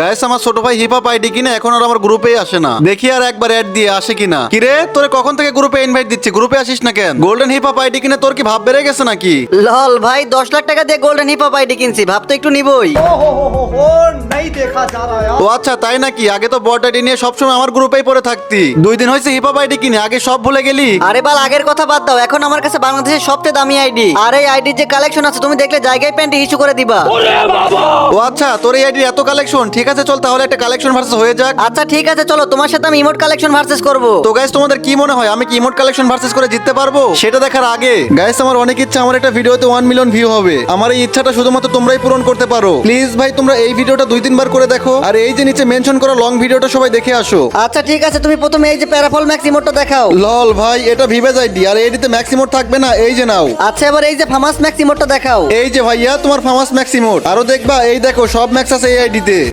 Guys আমার ছোট ভাই হিপ হপ আইডি কিনা এখন আর আমার গ্রুপে আসে না। দেখি আর একবার অ্যাড দিয়ে আসে কিনা। কিরে তোরে কখন থেকে গ্রুপে ইনভাইট দিচ্ছি? গ্রুপে আসিস না কেন? গোল্ডেন হিপ হপ আইডি কিনে তোর কি ভাব বেড়ে গেছে নাকি? লল ভাই দশ লাখ টাকা দিয়ে গোল্ডেন হিপ হপ আইডি কিনছি। ভাব তো একটু নিবই। ও আচ্ছা তাই নাকি? আগে তো বট আইডি নিয়ে সবসময় আমার গ্রুপেই পড়ে থাকতি। দুই দিন হয়েছে হিপ হপ আইডি কিনে আগে সব ভুলে গেলি? আরে বাল আগের কথা বাদ দাও। এখন আমার কাছে বাংলাদেশের সবচেয়ে দামি আইডি আর এই আইডির যে কালেকশন আছে তুমি দেখলে জায়গায় প্যান্টে ইস্যু করে দিবা। ও আচ্ছা তোর এই আইডির এত কালেকশন ঠিক আছে চল তাহলে একটা কালেকশন ভার্সেস হয়ে যাক। আচ্ছা ঠিক আছে চলো তোমার সাথে আমি ইমোট কালেকশন ভার্সেস করব। তো গাইস তোমাদের কি মনে হয়? আমি কি ইমোট কালেকশন ভার্সেস করে জিততে পারব? সেটা দেখার আগে গাইস আমার অনেক ইচ্ছা আমার একটা ভিডিওতে ওয়ান মিলিয়ন ভিউ হবে। আমার এই ইচ্ছাটা শুধুমাত্র তোমরাই পূরণ করতে পারো। প্লিজ ভাই তোমরা এই ভিডিওটা দুই তিনবার করে দেখো। আর এই যে নিচে মেনশন করা লং ভিডিওটা সবাই দেখে আসো। আচ্ছা ঠিক আছে তুমি প্রথমে এই যে প্যারাফল ম্যাক্স ইমোটটা দেখাও। লল ভাই এটা ভিভেজ আইডি আর এইডিতে ম্যাক্সিমোট থাকবে না এই যে নাও। আচ্ছা এবার এই যে ফামাস ম্যাক্স ইমোটটা দেখাও। এই যে ভাইয়া তোমার ফামাস ম্যাক্সিমোট আরও দেখবা এই দেখো সব ম্যাক্স আছে এই আইডিতে